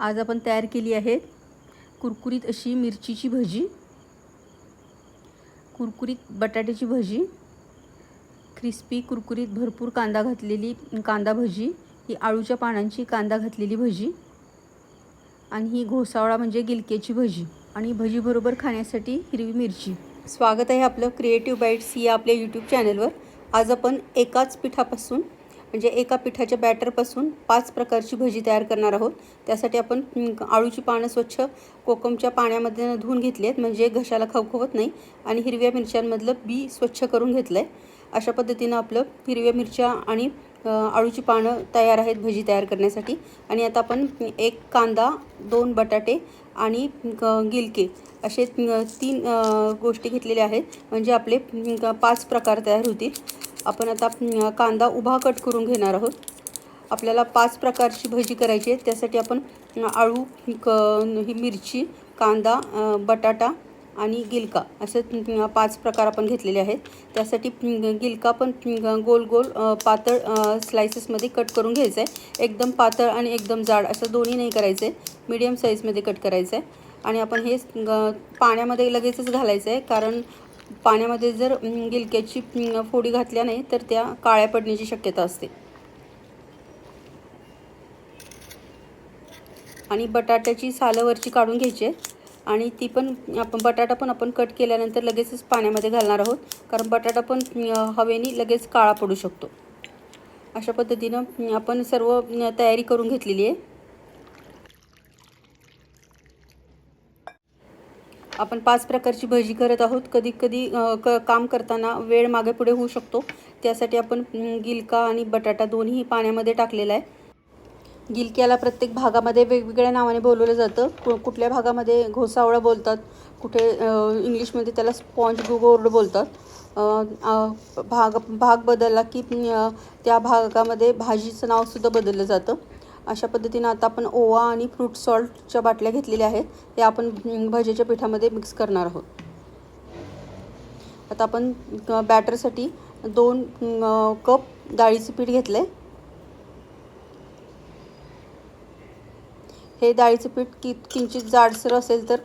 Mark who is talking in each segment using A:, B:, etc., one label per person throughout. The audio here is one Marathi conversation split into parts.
A: आज आपण तयार केली आहे कुरकुरीत अशी मिरचीची भजी कुरकुरीत बटाट्याची भजी क्रिस्पी कुरकुरीत भरपूर कांदा घातलेली कांदा भजी ही आळूच्या पानांची कांदा घातलेली भजी आणि ही घोसावळा म्हणजे गिलक्याची भजी आणि भजीबरोबर खाण्यासाठी हिरवी मिरची. स्वागत आहे आपलं क्रिएटिव्ह बाईट्स या आपल्या यूट्यूब चॅनलवर आज आपण एकाच पिठापासून म्हणजे एका पिठाच्या बॅटरपासून पाच प्रकारची भजी तयार करणार आहोत. त्यासाठी आपण आळूची पानं स्वच्छ कोकमच्या पाण्यामध्ये धुवून घेतली आहेत म्हणजे घशाला खवखवत नाही. आणि हिरव्या मिरच्यांमधलं बी स्वच्छ करून घेतलं आहे अशा पद्धतीनं आपलं हिरव्या मिरच्या आणि आळूची पानं तयार आहेत भजी तयार करण्यासाठी. आणि आता आपण एक कांदा दोन बटाटे आणि गिलके असे तीन गोष्टी घेतलेल्या आहेत. म्हणजे आपले पाच प्रकार तयार होतील. आपण आता कांदा उभा कट करून घेणार आहोत. आपल्याला पाच प्रकारची भजी करायची आहे. त्यासाठी आपण आळू क ही मिरची कांदा बटाटा आणि गिलका असे पाच प्रकार आपण घेतलेले आहेत. त्यासाठी गिलका पण गोल गोल पातळ स्लायसेसमध्ये कट करून घ्यायचं आहे. एकदम पातळ आणि एकदम जाड असं दोन्ही नाही करायचं आहे. मीडियम साईजमध्ये कट करायचं आहे. आणि आपण हे पाण्यामध्ये लगेचच घालायचं आहे. कारण पाण्यामध्ये जर गिलक्याची फोडी घातल्या नाही तर त्या काळ्या पडण्याची शक्यता असते. आणि बटाट्याची सालवरची काढून घ्यायची आहे. आणि ती पण आपण बटाटा पण आपण कट केल्यानंतर लगेचच पाण्यामध्ये घालणार आहोत. कारण बटाटा पण हवेनी हवेने लगेच काळा पडू शकतो. अशा पद्धतीनं आपण सर्व तयारी करून घेतलेली आहे. आपण पाच प्रकारची भजी करत आहोत. कधी कधी क काम करताना वेळ मागे पुढे होऊ शकतो. त्यासाठी आपण गिलका आणि बटाटा दोन्ही पाण्यामध्ये टाकलेला आहे. गिलक्याला प्रत्येक भागामध्ये वेगवेगळ्या नावाने बोलवलं जातं. कु कुठल्या भागामध्ये घोसावळा बोलतात कुठे इंग्लिशमध्ये त्याला स्पॉन्ज गोर्ड बोलतात. भाग भाग बदलला की त्या भागामध्ये भाजीचं नावसुद्धा बदललं जातं. अशा पद्धतीनं आता आपण ओवा आणि फ्रूट सॉल्टच्या बाटल्या घेतलेल्या आहेत. त्या आपण भजेच्या भजीच्या पिठामध्ये मिक्स करणार आहोत. आता आपण बॅटरसाठी दोन कप डाळीचं पीठ घेतलं आहे हे डाळीचं पीठ कि किंचित जाडसर असेल तर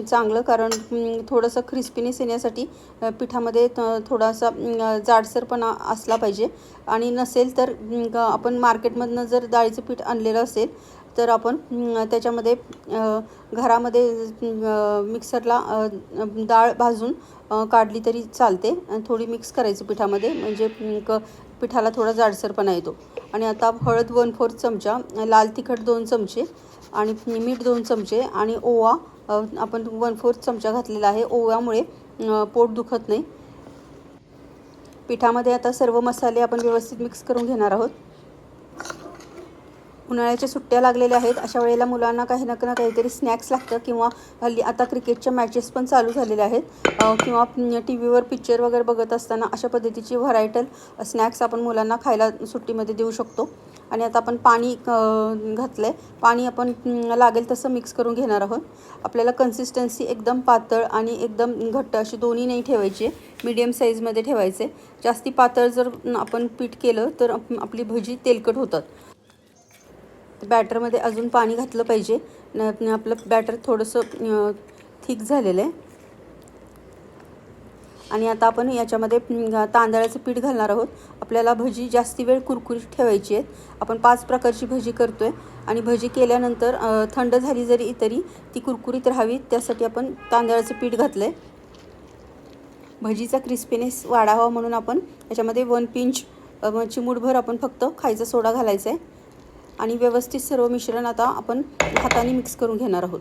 A: चांगलं कारण थोडंसं क्रिस्पीनेस येण्यासाठी पिठामध्ये थोडासा जाडसरपणा असला पाहिजे. आणि नसेल तर आपण मार्केटमधनं जर डाळीचं पीठ आणलेलं असेल तर आपण त्याच्यामध्ये घरामध्ये मिक्सरला डाळ भाजून काढली तरी चालते. आणि थोडी मिक्स करायची पिठामध्ये म्हणजे क पिठाला थोडा जाडसरपणा येतो. आणि आता हळद वन फोर्थ चमचा लाल तिखट दोन चमचे आणि मीठ दोन चमचे आणि ओवा आपण वन फोर्थ चमचा घातलेला आहे. ओव्यामुळे पोट दुखत नाही. पिठामध्ये आता सर्व मसाले आपण व्यवस्थित मिक्स करून घेणार आहोत. उन्हाळ्याच्या सुट्ट्या लागलेल्या आहेत. अशा वेळेला मुलांना काही ना ना काहीतरी स्नॅक्स लागतं किंवा हल्ली आता क्रिकेटच्या मॅचेस पण चालू झालेल्या आहेत. किंवा टी व्हीवर पिक्चर वगैरे बघत असताना अशा पद्धतीची व्हरायटल स्नॅक्स आपण मुलांना खायला सुट्टीमध्ये देऊ शकतो. आणि आता आपण पाणी घातलं आहे पाणी आपण लागेल तसं मिक्स करून घेणार आहोत. आपल्याला कन्सिस्टन्सी एकदम पातळ आणि एकदम घट्ट अशी दोन्ही नाही ठेवायची. मीडियम साईजमध्ये ठेवायचे. जास्ती पातळ जर आपण पीठ केलं तर आपली भजी तेलकट होतात. बॅटरमध्ये अजून पाणी घातलं पाहिजे. न आपलं बॅटर थोडंसं थिक झालेलं आहे. आणि आता आपण याच्यामध्ये तांदळाचं पीठ घालणार आहोत. आपल्याला भजी जास्ती वेळ कुरकुरीत ठेवायची आहेत. आपण पाच प्रकारची भजी करतो आहे आणि भजी केल्यानंतर थंड झाली जरी तरी ती कुरकुरीत राहावी. त्यासाठी आपण तांदळाचं पीठ घातलं आहे भजीचा क्रिस्पीनेस वाढावा म्हणून आपण याच्यामध्ये वन पिंच चिमूटभर आपण फक्त खायचा सोडा घालायचा आहे. आणि व्यवस्थित सर्व मिश्रण आता आपण हाताने मिक्स करून घेणार आहोत.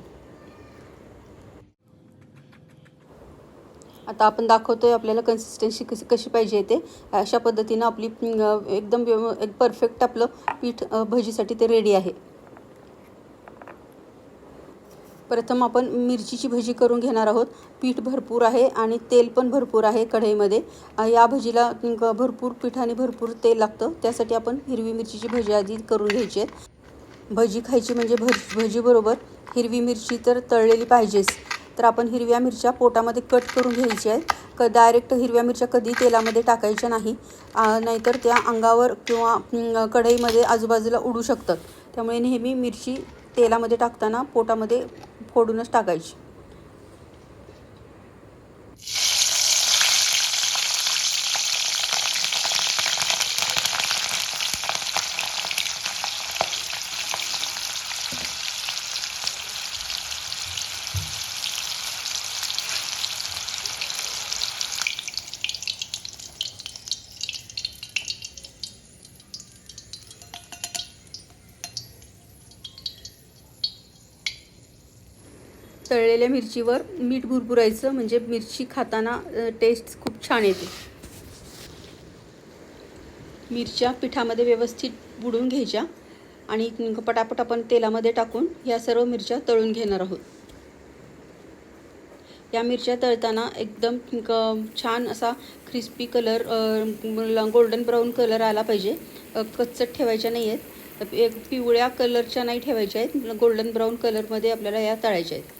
A: आता आपण दाखवतोय आपल्याला कन्सिस्टन्सी कशी कशी पाहिजे ते. अशा पद्धतीनं आपली एकदम व्यव एक परफेक्ट आपलं पीठ भजीसाठी ते रेडी आहे. प्रथम आपण मिरचीची भजी करून घेणार आहोत. पीठ भरपूर आहे आणि तेल पण भरपूर आहे कढईमध्ये. या भजीला भरपूर पिठाने भरपूर तेल लागतं. त्यासाठी आपण हिरवी मिरचीची भजी आधी करून घ्यायची आहे. भजी खायची म्हणजे भज भजीबरोबर हिरवी मिरची तर तळलेली पाहिजेच. तर आपण हिरव्या मिरच्या पोटामध्ये कट करून घ्यायच्या आहेत. क डायरेक्ट हिरव्या मिरच्या कधी तेलामध्ये टाकायच्या नाही. नाहीतर त्या अंगावर किंवा कढईमध्ये आजूबाजूला उडू शकतात. त्यामुळे नेहमी मिरची तेलामध्ये टाकताना पोटामध्ये फोडूनच टाकायची. तळलेल्या मिरचीवर मीठ भुरभुरायचं म्हणजे मिरची खाताना टेस्ट खूप छान येते. मिरच्या पिठामध्ये व्यवस्थित बुडून घ्यायच्या आणि पटापट आपण तेलामध्ये टाकून या सर्व मिरच्या तळून घेणार आहोत. या मिरच्या तळताना एकदम छान असा crispy colour golden brown colour आला पाहिजे. कच्चट ठेवायच्या नाही आहेत एक पिवळ्या कलरच्या नाही ठेवायच्या आहेत. गोल्डन ब्राऊन कलरमध्ये आपल्याला या तळायच्या आहेत.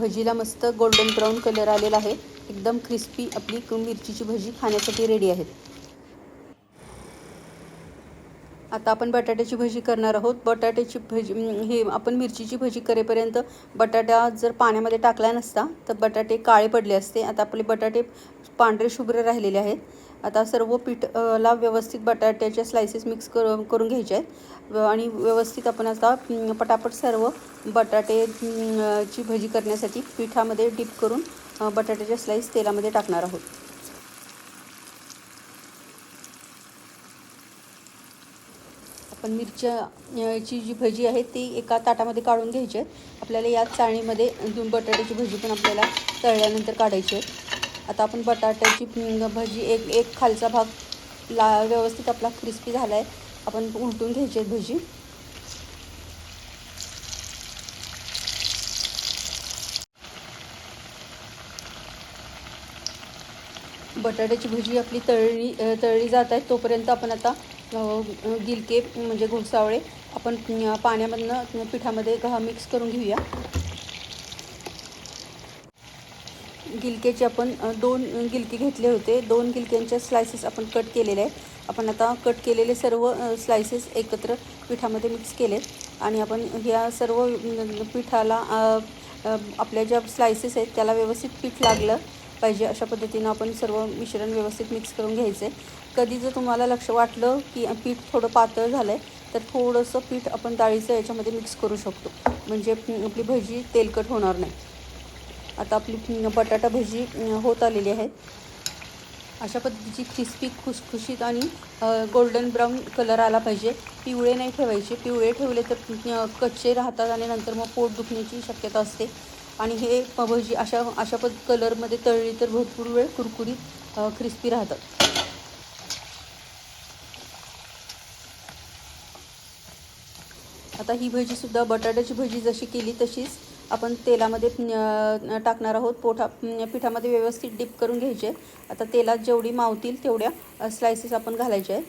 A: भजीला मस्त गोल्डन ब्राऊन कलर आलेला आहे. एकदम क्रिस्पी आपली मिरचीची भजी खाण्यासाठी रेडी आहेत. आता आपण बटाट्याची भजी करणार आहोत. बटाट्याची भजी हे आपण मिरचीची भजी करेपर्यंत बटाटा जर पाण्यामध्ये टाकला नसता तर बटाटे काळे पडले असते. आता आपले बटाटे पांढरे शुभ्र राहिलेले आहेत. आता सर्व पीठ ला व्यवस्थित बटाट्याच्या स्लायसेस मिक्स कर करून घ्यायचे आहेत. आणि व्यवस्थित आपण आता पटापट सर्व बटाटे ची भजी करण्यासाठी पिठामध्ये डीप करून बटाट्याचे बटाट्याच्या स्लाईस तेलामध्ये टाकणार आहोत. आपण मिरच्याची जी भजी आहे ती एका ताटामध्ये काढून घ्यायची आहे आपल्याला याच चाळणीमध्ये दोन बटाट्याची भजी पण आपल्याला तळल्यानंतर काढायची आहे आता आपण बटाट्याची भजी एक एक खालचा भाग ला व्यवस्थित आपला क्रिस्पी झाला आहे आपण उलटून घ्यायची आहेत भजी. बटाट्याची भजी आपली तळली तळली जात आहे. तोपर्यंत आपण आता गिलके म्हणजे घोसावळे आपण पाण्यामधनं पिठामध्ये घा मिक्स करून घेऊया. गिलकेचे आपण दोन गिलके घेतले होते. दोन गिलक्यांच्या स्लायसेस आपण कट केलेले आहेत. आपण आता कट केलेले सर्व स्लायसेस एकत्र पिठामध्ये मिक्स केलेत आणि आपण ह्या सर्व पिठाला आपल्या ज्या स्लायसेस आहेत त्याला व्यवस्थित पीठ लागलं पाहिजे अशा पद्धतीनं आपण सर्व मिश्रण व्यवस्थित मिक्स करून घ्यायचं. आहे कधी जर तुम्हाला लक्ष वाटलं की पीठ थोडं पातळ झालं आहे तर थोडंसं पीठ आपण डाळीचं याच्यामध्ये मिक्स करू शकतो. म्हणजे आपली भजी तेलकट होणार नाही. आता आपली बटाटा भजी होत आलेली आहे. अशा पद्धतीची क्रिस्पी खुसखुशीत आणि गोल्डन ब्राऊन कलर आला पाहिजे. पिवळे नाही ठेवायचे. पिवळे ठेवले तर कच्चे राहतात आणि नंतर मग पोट दुखण्याची शक्यता असते. आणि हे भजी अशा अशा पद कलरमध्ये तळली तर भरपूर वेळ कुरकुरीत क्रिस्पी राहतात. आता ही भजीसुद्धा बटाट्याची भजी जशी केली तशीच आपण तेलामध्ये टाकणार आहोत. पोठा पिठामध्ये व्यवस्थित डिप करून घ्यायचे. आता तेलात जेवढी मावतील तेवढ्या स्लायसेस आपण घालायचे आहेत.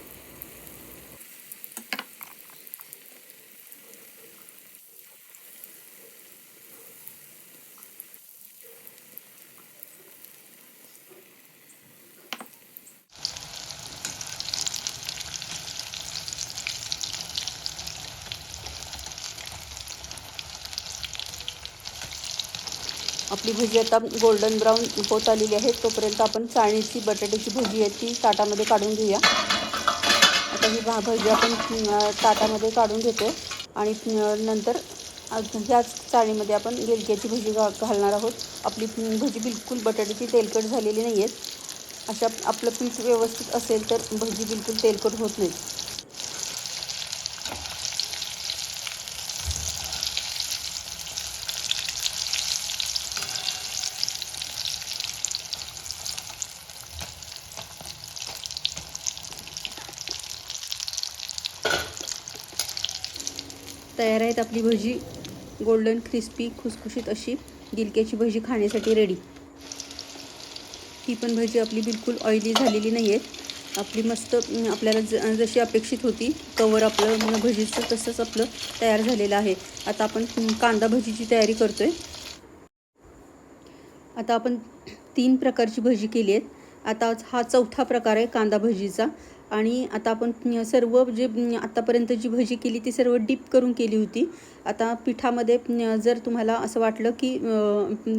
A: आपली भजी आता गोल्डन ब्राऊन होत आलेली आहे. तोपर्यंत आपण चाळणीची बटाट्याची भजी आहे ती ताटामध्ये काढून घेऊया. आता ही भा भजी आपण ताटामध्ये काढून घेतो आणि नंतर ह्याच चाळणीमध्ये आपण गिलक्याची भजी घा घालणार आहोत. आपली भजी बिलकुल बटाट्याची तेलकट झालेली नाही आहेत अशा आपलं पीठ व्यवस्थित असेल तर भजी बिलकुल तेलकट होत नाही. तयार आहेत आपली भजी गोल्डन क्रिस्पी खुसखुशीत अशी. गिलक्याची भजी खाण्यासाठी रेडी ही पण भजी आपली बिलकुल ऑइली झालेली नाही आहेत आपली मस्त आपल्याला ज जशी अपेक्षित होती कवर आपलं भजीचं तसंच आपलं तयार झालेलं आहे. आता आपण कांदा भजीची तयारी करतो आहे आता आपण तीन प्रकारची भजी केली आहेत. आता हा चौथा प्रकार आहे कांदा भजीचा. आणि आता आपण सर्व जे आत्तापर्यंत जी भजी केली ती सर्व डीप करून केली होती. आता पिठामध्ये जर तुम्हाला असं वाटलं की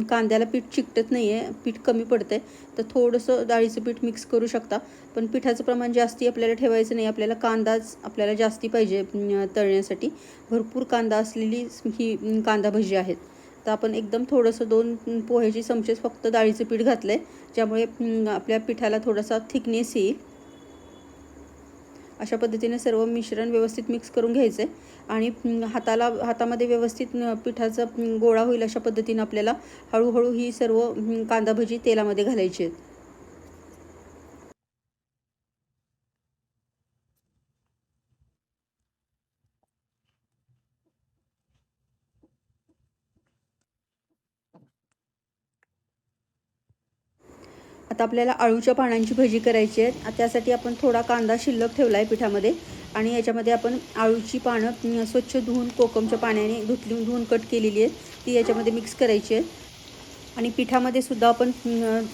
A: कांद्याला पीठ चिकटत नाही आहे पीठ कमी पडतं आहे तर थोडंसं डाळीचं पीठ मिक्स करू शकता. पण पिठाचं प्रमाण जास्ती आपल्याला ठेवायचं नाही. आपल्याला कांदाच आपल्याला जास्ती पाहिजे तळण्यासाठी. भरपूर कांदा असलेली ही कांदा भजी आहेत. तर आपण एकदम थोडंसं दोन पोह्याची चमचेच फक्त डाळीचं पीठ घातलं आहे ज्यामुळे आपल्या पिठाला थोडासा थिकनेस येईल. अशा पद्धतीने सर्व मिश्रण व्यवस्थित मिक्स करून घ्यायचं आहे आणि हाताला हातामध्ये व्यवस्थित पिठाचा गोळा होईल अशा पद्धतीनं आपल्याला हळूहळू ही सर्व कांदा भजी तेलामध्ये घालायची आहेत. आता आपल्याला अळूच्या पानांची भजी करायची आहे त्यासाठी आपण थोडा कांदा शिल्लक ठेवला आहे पिठामध्ये आणि याच्यामध्ये आपण आळूची पानं स्वच्छ धुवून कोकमच्या पाण्याने धुतली धुवून कट केलेली आहे ती याच्यामध्ये मिक्स करायची आहे आणि पिठामध्ये सुद्धा आपण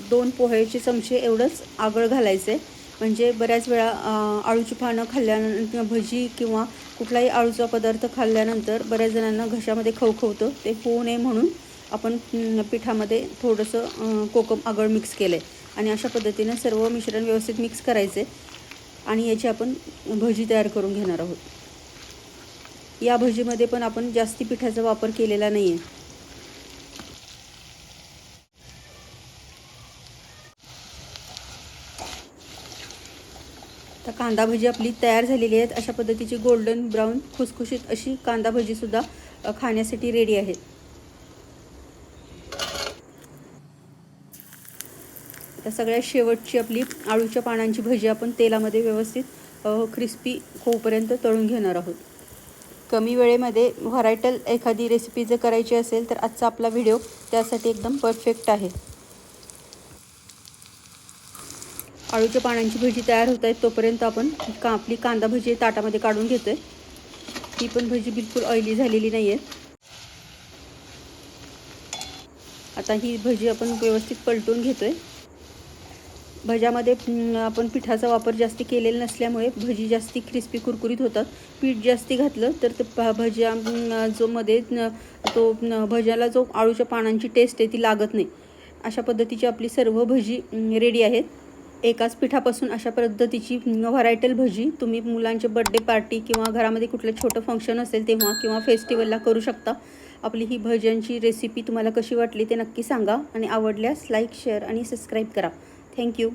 A: दोन पोह्याचे चमचे एवढंच आगळ घालायचं आहे म्हणजे बऱ्याच वेळा अळूची आळूची पानं खाल्ल्यानंतर भजी किंवा कुठलाही आळूचा पदार्थ खाल्ल्यानंतर बऱ्याच जणांना घशामध्ये खवखवतं ते होऊ नये म्हणून आपण पिठामध्ये थोडंसं कोकम आगळ मिक्स केलं आहे आणि अशा पद्धतीनं सर्व मिश्रण व्यवस्थित मिक्स करायचे आणि याची आपण भजी तयार करून घेणार आहोत. या भजीमध्ये पण आपण जास्ती पिठाचा वापर केलेला नाही आहे तर कांदा भजी आपली तयार झालेली आहेत. अशा पद्धतीची गोल्डन ब्राऊन खुसखुशीत अशी कांदा भजीसुद्धा सुद्धा खाण्यासाठी रेडी आहेत. आता सगळ्यात शेवटची आपली आळूच्या पानांची भजी आपण तेलामध्ये व्यवस्थित क्रिस्पी होऊपर्यंत तळून घेणार आहोत. कमी वेळेमध्ये व्हरायटल एखादी रेसिपी जर करायची असेल तर आजचा आपला व्हिडिओ त्यासाठी एकदम परफेक्ट आहे. आळूच्या पानांची भजी तयार होत आहेत तोपर्यंत आपण का आपली कांदा भजी ताटामध्ये काढून घेतोय. ही पण भजी बिलकुल ऑइली झालेली नाही आहे आता ही भजी आपण व्यवस्थित पलटून घेतोय. भज्यामध्ये आपण पिठाचा वापर जास्ती केलेला नसल्यामुळे भजी जास्ती क्रिस्पी कुरकुरीत होतात. पीठ जास्ती घातलं तर ते भज्या जो मध्ये तो भज्याला जो आळूच्या पानांची टेस्ट आहे ती लागत नाही. अशा पद्धतीची आपली सर्व भजी रेडी आहेत. एकाच पिठापासून अशा पद्धतीची व्हरायटल भजी तुम्ही मुलांचे बड्डे पार्टी किंवा घरामध्ये कुठलं छोटं फंक्शन असेल तेव्हा किंवा फेस्टिवलला करू शकता. आपली ही भज्यांची रेसिपी तुम्हाला कशी वाटली ते नक्की सांगा आणि आवडल्यास लाईक शेअर आणि सबस्क्राईब करा. Thank you